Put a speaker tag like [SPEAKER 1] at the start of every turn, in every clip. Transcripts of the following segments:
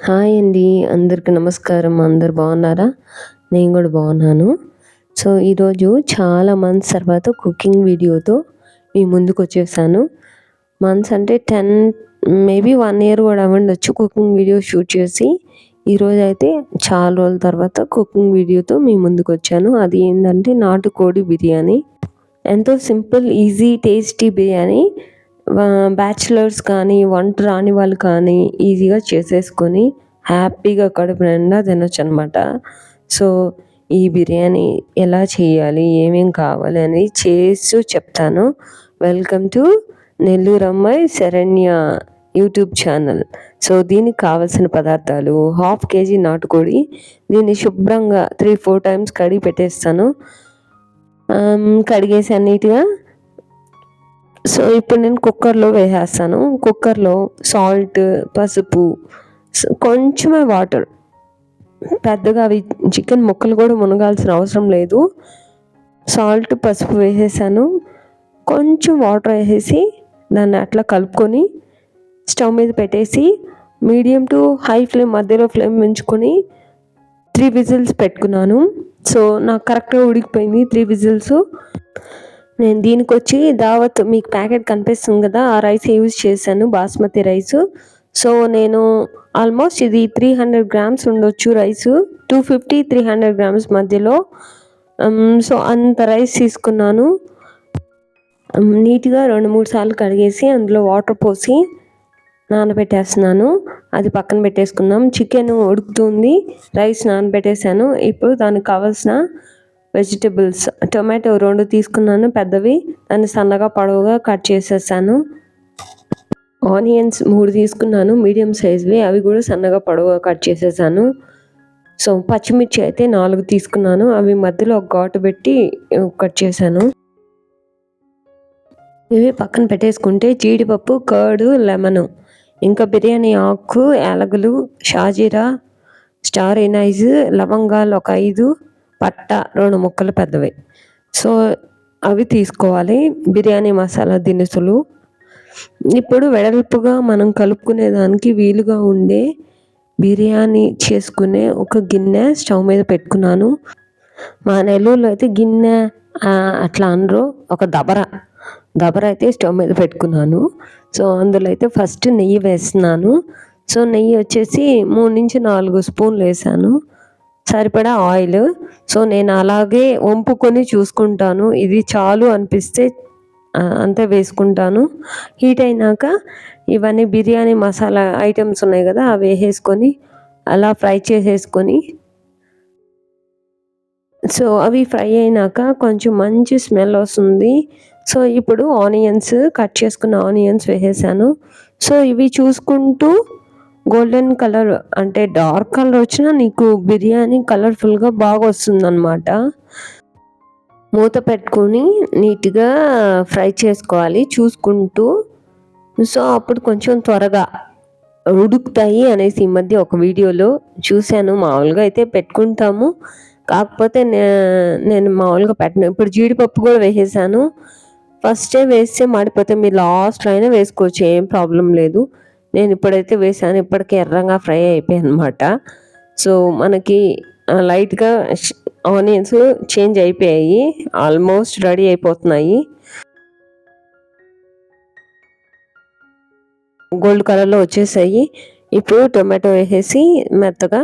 [SPEAKER 1] Hi అండి. అందరికి నమస్కారం. అందరు బాగున్నారా? నేను కూడా బాగున్నాను. సో ఈరోజు చాలా మంత్స్ తర్వాత కుకింగ్ వీడియోతో మీ ముందుకు వచ్చేసాను. మంత్స్ అంటే టెన్ మేబీ వన్ ఇయర్ కూడా అవ్వండొచ్చు కుకింగ్ వీడియో షూట్ చేసి. ఈరోజు అయితే చాలా రోజుల తర్వాత కుకింగ్ వీడియోతో మీ ముందుకు వచ్చాను. అది ఏంటంటే నాటుకోడి బిర్యానీ. ఎంతో simple easy tasty biryani. Bachelors కానీ వంట రాని వాళ్ళు కానీ ఈజీగా చేసేసుకొని హ్యాపీగా కడుపు నిండా తినొచ్చు అనమాట సో ఈ బిర్యానీ ఎలా చేయాలి ఏమేం కావాలి అని చేస్తూ చెప్తాను. వెల్కమ్ టు నెల్లూరు అమ్మాయి శరణ్య యూట్యూబ్ ఛానల్. సో దీనికి కావాల్సిన పదార్థాలు హాఫ్ కేజీ నాటుకోడి దీన్ని శుభ్రంగా త్రీ ఫోర్ టైమ్స్ కడిగి పెట్టేస్తాను. కడిగేసి అన్నిటిగా సో ఇప్పుడు నేను కుక్కర్లో వేసేస్తాను. కుక్కర్లో సాల్ట్ పసుపు కొంచెమే వాటర్. పెద్దగా అవి చికెన్ ముక్కలు కూడా మునగాల్సిన అవసరం లేదు. సాల్ట్ పసుపు వేసేసాను. కొంచెం వాటర్ వేసేసి దాన్ని అట్లా కలుపుకొని స్టవ్ మీద పెట్టేసి మీడియం టు హై ఫ్లేమ్ మధ్యలో ఫ్లేమ్ పెంచుకొని త్రీ విజిల్స్ పెట్టుకున్నాను. సో నాకు కరెక్ట్గా ఉడికిపోయింది త్రీ విజిల్స్. నేను దీనికి వచ్చి దావత్ మీకు ప్యాకెట్ కనిపిస్తుంది కదా ఆ రైస్ యూజ్ చేశాను? బాస్మతి రైస్. సో నేను ఆల్మోస్ట్ ఇది త్రీ హండ్రెడ్ గ్రామ్స్ ఉండొచ్చు rice. Two fifty three hundred grams మధ్యలో. సో అంత రైస్ తీసుకున్నాను. నీట్గా రెండు మూడు సార్లు కడిగేసి అందులో వాటర్ పోసి నానబెట్టేస్తున్నాను. అది పక్కన పెట్టేసుకున్నాం చికెన్ ఉడుకుతుంది. రైస్ నానబెట్టేసాను ఇప్పుడు దానికి కావాల్సిన వెజిటబుల్స్. టొమాటో రెండు తీసుకున్నాను పెద్దవి. దాన్ని సన్నగా పొడవుగా కట్ చేసేసాను. ఆనియన్స్ మూడు తీసుకున్నాను మీడియం సైజ్వి. అవి కూడా సన్నగా పొడవుగా కట్ చేసేసాను. సో పచ్చిమిర్చి అయితే నాలుగు తీసుకున్నాను. అవి మధ్యలో ఒక ఘాటు పెట్టి కట్ చేశాను. ఇవి పక్కన పెట్టేసుకుంటే జీడిపప్పు కర్డ్ లెమన్. ఇంకా బిర్యానీ ఆకు యాలకులు షాజీరా స్టార్ ఎనైజ్ లవంగాలు ఒక ఐదు. పట్ట రెండు ముక్కలు పెద్దవి. సో అవి తీసుకోవాలి. బిర్యానీ మసాలా దినుసులు. ఇప్పుడు వెడల్పుగా మనం కలుపుకునే దానికి వీలుగా ఉండే బిర్యానీ చేసుకునే ఒక గిన్నె స్టవ్ మీద పెట్టుకున్నాను. మా నెల్లూరులో అయితే గిన్నె అట్లా అనరు. ఒక దబర. దబర అయితే స్టవ్ మీద పెట్టుకున్నాను. సో అందులో అయితే ఫస్ట్ నెయ్యి వేస్తున్నాను. సో నెయ్యి వచ్చేసి మూడు నుంచి నాలుగు స్పూన్లు వేసాను. సరిపడా ఆయిల్. సో నేను అలాగే వంపుకొని చూసుకుంటాను. ఇది చాలు అనిపిస్తే అంతే వేసుకుంటాను. హీట్ అయినాక ఇవన్నీ బిర్యానీ మసాలా ఐటమ్స్ ఉన్నాయి కదా అవి వేసేసుకొని అలా ఫ్రై చేసేసుకొని. సో అవి ఫ్రై అయినాక కొంచెం మంచి స్మెల్ వస్తుంది. సో ఇప్పుడు ఆనియన్స్ కట్ చేసుకున్న ఆనియన్స్ వేసేసాను. సో ఇవి చూసుకుంటూ గోల్డెన్ కలర్ అంటే డార్క్ కలర్ వచ్చినా నీకు బిర్యానీ కలర్ఫుల్గా బాగా వస్తుంది అనమాట మూత పెట్టుకొని నీట్గా ఫ్రై చేసుకోవాలి చూసుకుంటూ. సో అప్పుడు కొంచెం త్వరగా ఉడుకుతాయి అనేసి ఈ మధ్య ఒక వీడియోలో చూశాను. మామూలుగా అయితే పెట్టుకుంటాము. కాకపోతే నేను మామూలుగా పెట్టను. ఇప్పుడు జీడిపప్పు కూడా వేసేసాను. ఫస్టే వేస్తే మాడిపోతే మీరు లాస్ట్లో అయినా వేసుకోవచ్చు. ఏం ప్రాబ్లం లేదు. నేను ఇప్పుడైతే వేసాను ఇప్పటికే ఎర్రంగా ఫ్రై అయిపోయాయి అనమాట సో మనకి లైట్గా ఆనియన్స్ చేంజ్ అయిపోయాయి ఆల్మోస్ట్ రెడీ అయిపోతున్నాయి. గోల్డ్ కలర్లో వచ్చేసాయి. ఇప్పుడు టొమాటో వేసేసి మెత్తగా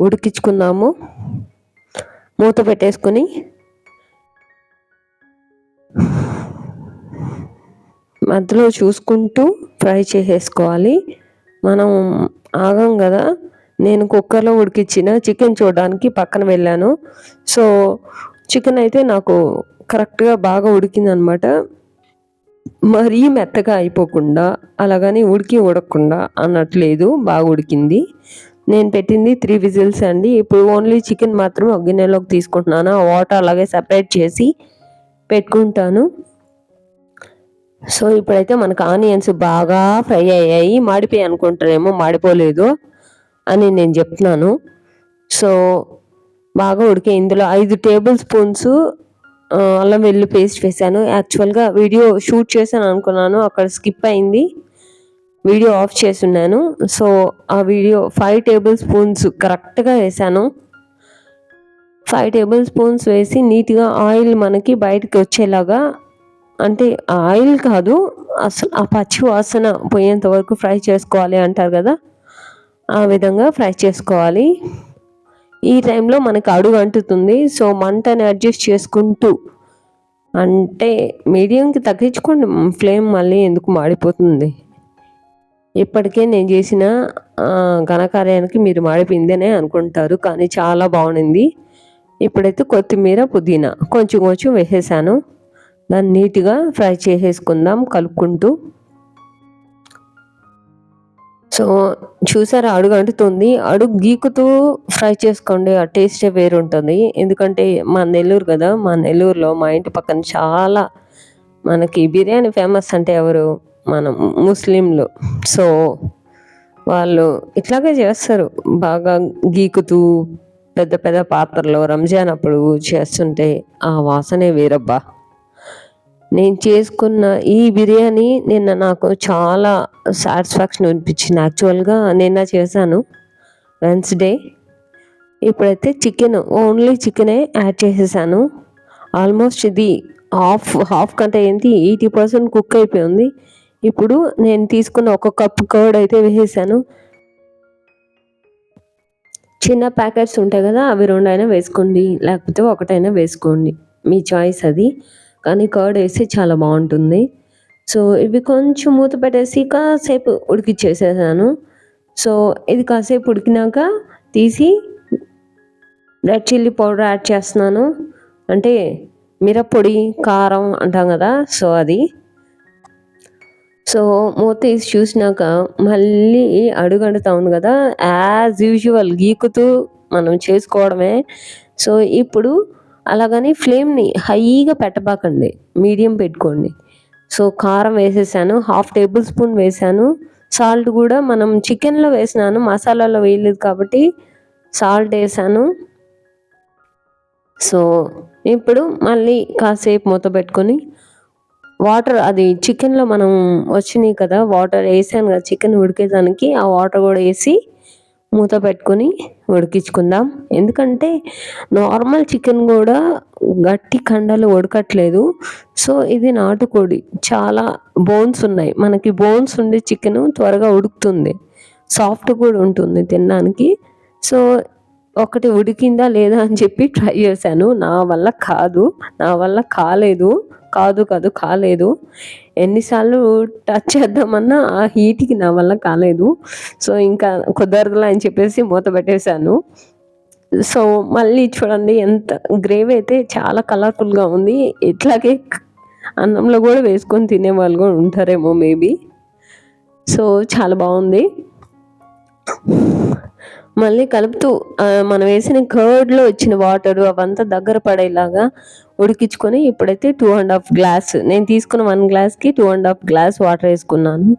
[SPEAKER 1] ఉడికించుకుందాము. మూత పెట్టేసుకొని మధ్యలో చూసుకుంటూ ఫ్రై చేసేసుకోవాలి. మనం ఆగం కదా. నేను కుక్కర్లో ఉడికిచ్చిన చికెన్ చూడడానికి పక్కన వెళ్ళాను. సో చికెన్ అయితే నాకు కరెక్ట్గా బాగా ఉడికిందనమాట. మరీ మెత్తగా అయిపోకుండా అలాగని ఉడికి ఉడకకుండా అన్నట్లేదు బాగా ఉడికింది. నేను పెట్టింది త్రీ విజిల్స్ అండి. ఇప్పుడు ఓన్లీ చికెన్ మాత్రం అగ్గినెలోకి గిన్నెలోకి తీసుకుంటున్నాను. ఆ వాటర్ అలాగే సపరేట్ చేసి పెట్టుకుంటాను. సో ఇప్పుడైతే మనకు ఆనియన్స్ బాగా ఫ్రై అయ్యాయి. మాడిపోయి అనుకుంటారేమో మాడిపోలేదు అని నేను చెప్తున్నాను. సో బాగా ఉడికే ఇందులో ఐదు టేబుల్ స్పూన్స్ అల్లం వెల్లు పేస్ట్ వేసాను యాక్చువల్గా వీడియో షూట్ చేశాను అనుకున్నాను అక్కడ స్కిప్ అయింది. వీడియో ఆఫ్ చేస్తున్నాను. సో ఆ వీడియో ఫైవ్ టేబుల్ స్పూన్స్ కరెక్ట్గా వేసాను ఫైవ్ టేబుల్ స్పూన్స్ వేసి నీట్గా ఆయిల్ మనకి బయటకు వచ్చేలాగా అంటే ఆయిల్ కాదు అసలు ఆ పచ్చి వాసన పోయేంత వరకు ఫ్రై చేసుకోవాలి అంటారు కదా ఆ విధంగా ఫ్రై చేసుకోవాలి. ఈ టైంలో మనకు అడుగు అంటుతుంది సో మంటని అడ్జస్ట్ చేసుకుంటూ అంటే మీడియంకి తగ్గించుకోండి ఫ్లేమ్ మళ్ళీ ఎందుకు మాడిపోతుంది. ఇప్పటికే నేను చేసిన ఘనకార్యానికి మీరు మాడిపోయిందనే అనుకుంటారు కానీ చాలా బాగుంది. ఇప్పుడైతే కొత్తిమీర పుదీనా కొంచెం కొంచెం వేసేసాను. దాన్ని నీట్గా ఫ్రై చేసేసుకుందాం కలుపుకుంటూ. సో చూసారా అడుగు అంటుతుంది. అడుగు గీకుతూ ఫ్రై చేసుకోండి. ఆ టేస్టే వేరు ఉంటుంది ఎందుకంటే మా నెల్లూరు కదా మా నెల్లూరులో మా ఇంటి పక్కన చాలా మనకి బిర్యానీ ఫేమస్ అంటే ఎవరు? మనం ముస్లింలు. సో వాళ్ళు ఇట్లాగే చేస్తారు. బాగా గీకుతూ పెద్ద పెద్ద పాత్రలో రంజాన్ అప్పుడు చేస్తుంటే ఆ వాసనే వేరబ్బా. నేను చేసుకున్న ఈ బిర్యానీ నిన్న నాకు చాలా సాటిస్ఫాక్షన్ అనిపించింది. యాక్చువల్గా నిన్న చేశాను. వెన్స్డే ఇప్పుడైతే చికెన్ ఓన్లీ చికెనే యాడ్ చేసేసాను. ఆల్మోస్ట్ ఇది హాఫ్ హాఫ్ కంటే ఏంటి ఎయిటీ పర్సెంట్ కుక్ అయిపోయింది. ఇప్పుడు నేను తీసుకున్న ఒక కప్ కర్డ్ అయితే వేసేసాను. చిన్న ప్యాకెట్స్ ఉంటాయి కదా అవి రెండు అయినా వేసుకోండి లేకపోతే ఒకటైనా వేసుకోండి. మీ చాయిస్ అది. కానీ కర్డ్ వేసి చాలా బాగుంటుంది. సో ఇవి కొంచెం మూత పెట్టేసి కాసేపు ఉడికిచ్చేసేసాను. సో ఇది కాసేపు ఉడికినాక తీసి రెడ్ చిల్లీ పౌడర్ యాడ్ చేస్తున్నాను. అంటే మిరప్పొడి కారం అంటాం కదా సో అది. సో మూత తీసి చూసినాక మళ్ళీ అడుగంటుతా ఉంది కదా యాజ్ యూజువల్ గీకుతూ మనం చేసుకోవడమే. సో ఇప్పుడు అలాగని ఫ్లేమ్ని హైగా పెట్టబాకండి. మీడియం పెట్టుకోండి. సో కారం వేసేసాను. హాఫ్ టేబుల్ స్పూన్ వేసాను. సాల్ట్ కూడా మనం చికెన్లో వేసినాను. మసాలాలో వేయలేదు కాబట్టి సాల్ట్ వేసాను. సో ఇప్పుడు మళ్ళీ కాసేపు మూత పెట్టుకొని వాటర్ అది చికెన్లో మనం వచ్చినాయి కదా వాటర్ వేసాను కదా చికెన్ ఉడికేదానికి ఆ వాటర్ కూడా వేసి మూత పెట్టుకొని ఉడికించుకుందాం. ఎందుకంటే నార్మల్ చికెన్ కూడా గట్టి కండలు ఉడకట్లేదు. సో ఇది నాటుకోడి. చాలా బోన్స్ ఉన్నాయి. మనకి బోన్స్ ఉండే చికెన్ త్వరగా ఉడుకుతుంది. సాఫ్ట్ కూడా ఉంటుంది తినడానికి. సో ఒకటి ఉడికిందా లేదా అని చెప్పి ట్రై చేశాను. నా వల్ల కాదు. నా వల్ల కాలేదు. కాదు కాదు కాలేదు. ఎన్నిసార్లు టచ్ చేద్దామన్నా ఆ హీట్కి నా వల్ల కాలేదు. సో ఇంకా కుదరదులా అని చెప్పేసి మూత పెట్టేశాను. సో మళ్ళీ చూడండి ఎంత గ్రేవీ అయితే చాలా కలర్ఫుల్గా ఉంది. ఇట్లాగే అన్నంలో కూడా వేసుకొని తినే వాళ్ళు కూడా ఉంటారేమో మేబీ సో చాలా బాగుంది. మళ్ళీ కలుపుతూ మనం వేసిన కర్డ్లో వచ్చిన వాటర్ అవంతా దగ్గర పడేలాగా ఉడికించుకొని ఇప్పుడైతే టూ అండ్ హాఫ్ గ్లాస్ నేను తీసుకున్న వన్ గ్లాస్కి two and half glass water వేసుకున్నాను.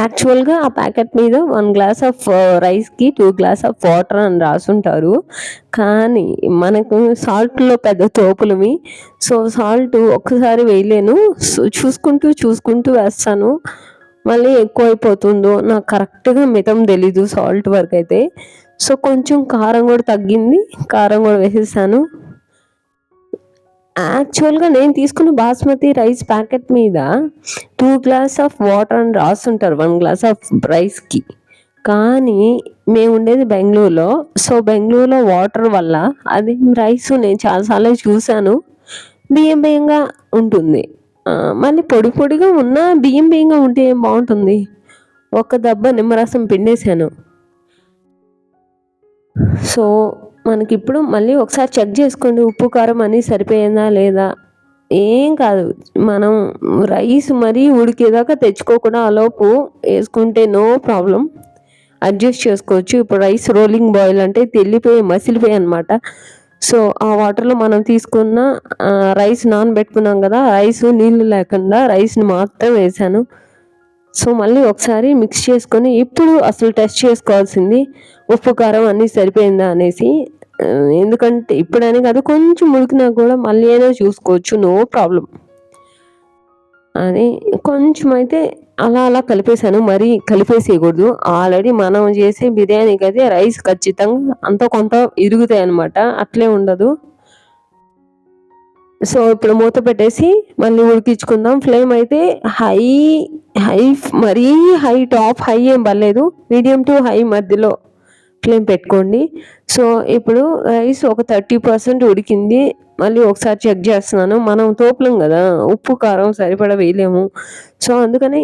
[SPEAKER 1] యాక్చువల్గా ఆ ప్యాకెట్ మీద వన్ గ్లాస్ ఆఫ్ రైస్కి టూ గ్లాస్ ఆఫ్ వాటర్ అని రాసుంటారు. కానీ మనకు సాల్ట్లో పెద్ద తోపులవి. సో సాల్ట్ ఒక్కసారి వేయలేను. సో చూసుకుంటూ చూసుకుంటూ వేస్తాను. మళ్ళీ ఎక్కువ అయిపోతుందో నాకు కరెక్ట్గా మితం తెలీదు సాల్ట్ వరకు అయితే సో కొంచెం కారం కూడా తగ్గింది. కారం కూడా వేసేసాను. యాక్చువల్గా నేను తీసుకున్న బాస్మతి రైస్ ప్యాకెట్ మీద టూ గ్లాస్ ఆఫ్ వాటర్ అని రాస్తుంటారు వన్ గ్లాస్ ఆఫ్ రైస్కి కానీ మేము ఉండేది బెంగళూరులో. సో బెంగళూరులో వాటర్ వల్ల అది రైస్ నేను చాలాసార్లు చూశాను. బియ్యం బియ్యంగా ఉంటుంది. మళ్ళీ పొడి పొడిగా ఉన్న బియ్యం బియ్యంగా ఉంటే ఏం బాగుంటుంది? ఒక దెబ్బ నిమ్మరసం పిండేశాను. సో మనకి ఇప్పుడు మళ్ళీ ఒకసారి చెక్ చేసుకోండి ఉప్పు కారం అని సరిపోయిందా లేదా? ఏం కాదు. మనం రైస్ మరీ ఉడికేదాకా తెచ్చుకోకుండా ఆలోపు వేసుకుంటే నో ప్రాబ్లం. అడ్జస్ట్ చేసుకోవచ్చు. ఇప్పుడు రైస్ రోలింగ్ బాయిల్ అంటే తెల్లిపోయి మసిలిపోయి అనమాట సో ఆ వాటర్లో మనం తీసుకున్న రైస్ నానబెట్టుకున్నాం కదా రైస్ నీళ్ళు లేకుండా రైస్ని మాత్రం వేసాను. సో మళ్ళీ ఒకసారి మిక్స్ చేసుకొని ఇప్పుడు అసలు టెస్ట్ చేసుకోవాల్సింది ఉప్పు కారం అన్నీ సరిపోయిందా అనేసి. ఎందుకంటే ఇప్పుడని కాదు కొంచెం ఉడికినా కూడా మళ్ళీ అయినా చూసుకోవచ్చు నో ప్రాబ్లం అని కొంచెం అయితే అలా అలా కలిపేసాను మరీ కలిపేసేయకూడదు. ఆల్రెడీ మనం చేసే బిర్యానీకి అయితే రైస్ ఖచ్చితంగా అంత కొంత ఇరుగుతాయి అనమాట అట్లే ఉండదు. సో ఇప్పుడు మూత పెట్టేసి మళ్ళీ ఉడికించుకుందాం. ఫ్లేమ్ అయితే హై హై మరీ హై టాప్ హై ఏం పర్లేదు. మీడియం టు హై మధ్యలో ఫ్లేమ్ పెట్టుకోండి. సో ఇప్పుడు రైస్ ఒక థర్టీ పర్సెంట్ ఉడికింది. మళ్ళీ ఒకసారి చెక్ చేస్తున్నాను. మనం తోపలం కదా. ఉప్పు కారం సరిపడా వేయలేము. సో అందుకని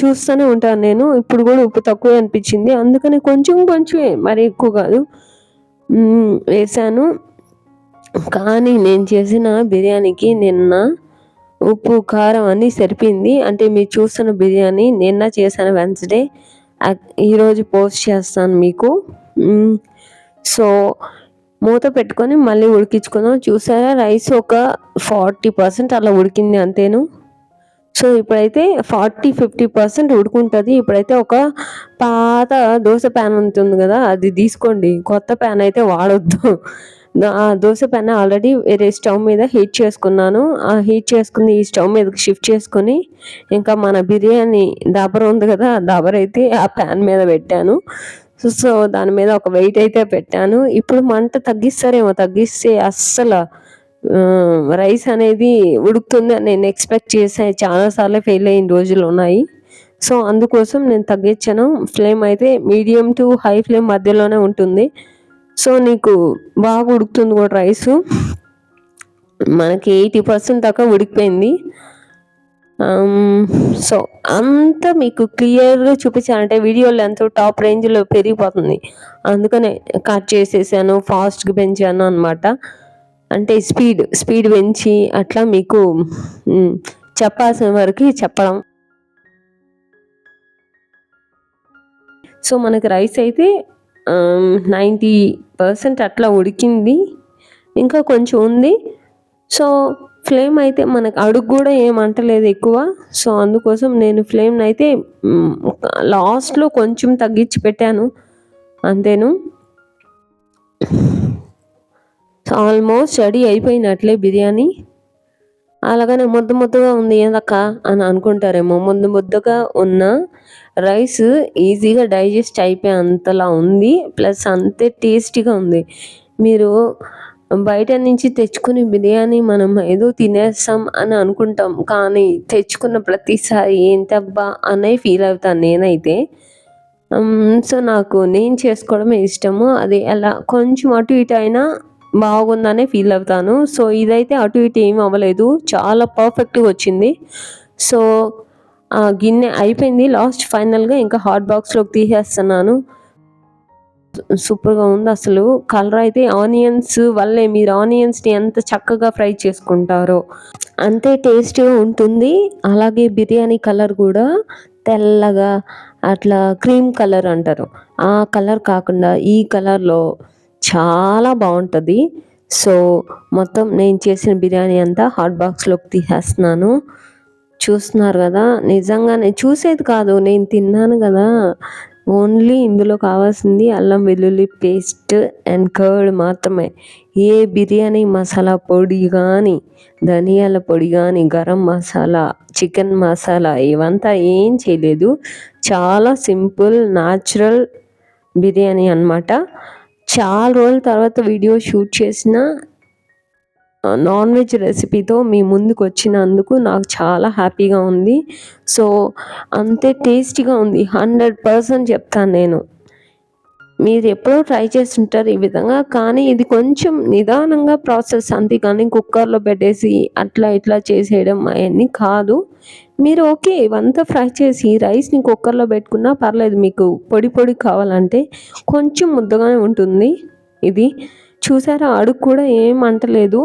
[SPEAKER 1] చూస్తూనే ఉంటాను నేను. ఇప్పుడు కూడా ఉప్పు తక్కువ అనిపించింది. అందుకని కొంచెం కొంచెమే మరి ఎక్కువ కాదు. వేసాను కానీ నేను చేసిన బిర్యానీకి నిన్న ఉప్పు కారం అన్నీ సరిపోయింది. అంటే మీరు చూస్తున్న బిర్యానీ నిన్న చేశాను వెన్స్డే ఈరోజు పోస్ట్ చేస్తాను మీకు. సో మూత పెట్టుకొని మళ్ళీ ఉడికించుకుందాం. చూసారా? రైస్ ఒక ఫార్టీ పర్సెంట్ అలా ఉడికింది అంతేను. సో ఇప్పుడైతే ఫార్టీ ఫిఫ్టీ పర్సెంట్ ఉడుకుంటుంది. ఇప్పుడైతే ఒక పాత దోశ ప్యాన్ ఉంటుంది కదా అది తీసుకోండి. కొత్త ప్యాన్ అయితే వాడొద్దు. దోశ పైన ఆల్రెడీ వేరే స్టవ్ మీద హీట్ చేసుకున్నాను. ఆ హీట్ చేసుకుని ఈ స్టవ్ మీదకి షిఫ్ట్ చేసుకుని ఇంకా మన బిర్యానీ దబర ఉంది కదా దాబర్ అయితే ఆ ప్యాన్ మీద పెట్టాను. సో దాని మీద ఒక వెయిట్ అయితే పెట్టాను. ఇప్పుడు మంట తగ్గిస్తారేమో తగ్గిస్తే అస్సలు రైస్ అనేది ఉడుకుతుంది అని నేను ఎక్స్పెక్ట్ చేసే చాలాసార్లు ఫెయిల్ అయిన రోజులు ఉన్నాయి. సో అందుకోసం నేను తగ్గించాను. ఫ్లేమ్ అయితే మీడియం టు హై ఫ్లేమ్ మధ్యలోనే ఉంటుంది. సో నీకు బాగా ఉడుకుతుంది కూడా రైస్. మనకి ఎయిటీ పర్సెంట్ దాకా ఉడికిపోయింది. సో అంత మీకు క్లియర్గా చూపించాలంటే వీడియోలు ఎంతో టాప్ రేంజ్లో పెరిగిపోతుంది. అందుకనే కట్ చేసేసాను ఫాస్ట్గా పెంచాను అనమాట అంటే స్పీడ్ స్పీడ్ పెంచి అట్లా మీకు చెప్పాల్సిన వరకు చెప్పడం. సో మనకి రైస్ అయితే నైంటీ పర్సెంట్ అట్లా ఉడికింది. ఇంకా కొంచెం ఉంది. సో ఫ్లేమ్ అయితే మనకు అడుగు కూడా ఏమంటలేదు ఎక్కువ. సో అందుకోసం నేను ఫ్లేమ్ని అయితే లాస్ట్లో కొంచెం తగ్గించి పెట్టాను. అంతేను. ఆల్మోస్ట్ రెడీ అయిపోయినట్లే బిర్యానీ. అలాగనే ముద్ద ముద్దగా ఉంది ఏదక్క అని అనుకుంటారేమో. ముద్ద ముద్దగా ఉన్న రైస్ ఈజీగా డైజెస్ట్ అయిపోయే అంతలా ఉంది. ప్లస్ అంతే టేస్టీగా ఉంది. మీరు బయట నుంచి తెచ్చుకుని బిర్యానీ మనం ఏదో తినేస్తాం అని అనుకుంటాం. కానీ తెచ్చుకున్న ప్రతిసారి ఏంటబ్బా అనే ఫీల్ అవుతాను నేనైతే. సో నాకు నేను చేసుకోవడమే ఇష్టము. అది ఎలా కొంచెం అటు ఇటు అయినా బాగుందనే ఫీల్ అవుతాను. సో ఇదైతే అటు ఇటు ఏం అవ్వలేదు. చాలా పర్ఫెక్ట్గా వచ్చింది. సో గిన్నె అయిపోయింది. లాస్ట్ ఫైనల్గా ఇంకా హాట్ బాక్స్లోకి తీసేస్తున్నాను. సూపర్గా ఉంది అసలు. కలర్ అయితే ఆనియన్స్ వల్లే. మీరు ఆనియన్స్ని ఎంత చక్కగా ఫ్రై చేసుకుంటారో. అంతే టేస్ట్ ఉంటుంది. అలాగే బిర్యానీ కలర్ కూడా తెల్లగా అట్లా క్రీమ్ కలర్ అంటారు. ఆ కలర్ కాకుండా ఈ కలర్లో చాలా బాగుంటుంది. సో మొత్తం నేను చేసిన బిర్యానీ అంతా హాట్ బాక్స్లోకి తీసేస్తున్నాను. చూస్తున్నారు కదా నిజంగానే చూసేది కాదు నేను తిన్నాను కదా. ఓన్లీ ఇందులో కావాల్సింది అల్లం వెల్లుల్లి పేస్ట్ అండ్ కర్డ్ మాత్రమే. ఏ బిర్యానీ మసాలా పొడి కానీ ధనియాల పొడి కానీ గరం మసాలా చికెన్ మసాలా ఇవంతా ఏం చేయలేదు. చాలా సింపుల్ న్యాచురల్ బిర్యానీ అనమాట చాలా రోజుల తర్వాత వీడియో షూట్ చేసిన నాన్ వెజ్ రెసిపీతో మీ ముందుకు వచ్చినందుకు నాకు చాలా హ్యాపీగా ఉంది. సో అంతే టేస్టీగా ఉంది. హండ్రెడ్ పర్సెంట్ చెప్తాను నేను. మీరు ఎప్పుడో ట్రై చేస్తుంటారు ఈ విధంగా కానీ ఇది కొంచెం నిదానంగా ప్రాసెస్. అంతే కానీ కుక్కర్లో పెట్టేసి అట్లా ఇట్లా చేసేయడం అవన్నీ కాదు. మీరు ఓకే ఇవంతా ఫ్రై చేసి రైస్ని కుక్కర్లో పెట్టుకున్నా పర్లేదు మీకు పొడి పొడి కావాలంటే కొంచెం ముద్దగానే ఉంటుంది ఇది. చూసారా అడుగు కూడా ఏం అంటలేదు.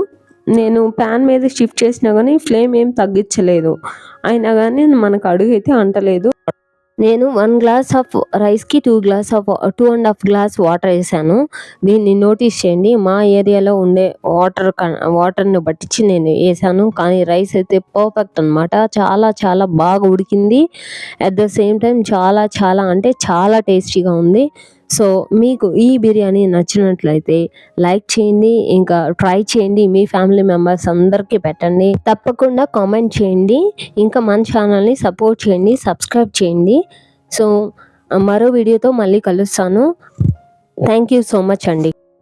[SPEAKER 1] నేను ప్యాన్ మీద షిఫ్ట్ చేసినా కానీ ఫ్లేమ్ ఏం తగ్గించలేదు. అయినా కానీ మనకు అడుగు అయితే అంటలేదు. నేను వన్ గ్లాస్ ఆఫ్ రైస్కి two glass of two and half glass water వేసాను. దీన్ని నోటీస్ చేయండి. మా ఏరియాలో ఉండే వాటర్ వాటర్ని పట్టించి నేను వేసాను. కానీ రైస్ అయితే పర్ఫెక్ట్ అనమాట చాలా చాలా బాగా ఉడికింది. అట్ ద సేమ్ టైం చాలా చాలా అంటే చాలా టేస్టీగా ఉంది. సో మీకు ఈ బిర్యానీ నచ్చినట్లయితే లైక్ చేయండి ఇంకా ట్రై చేయండి మీ ఫ్యామిలీ మెంబర్స్ అందరికీ పెట్టండి. తప్పకుండా కామెంట్ చేయండి ఇంకా మన ఛానల్ని సపోర్ట్ చేయండి సబ్స్క్రైబ్ చేయండి. సో మరో వీడియోతో మళ్ళీ కలుస్తాను. థ్యాంక్ యూ సో మచ్ అండి.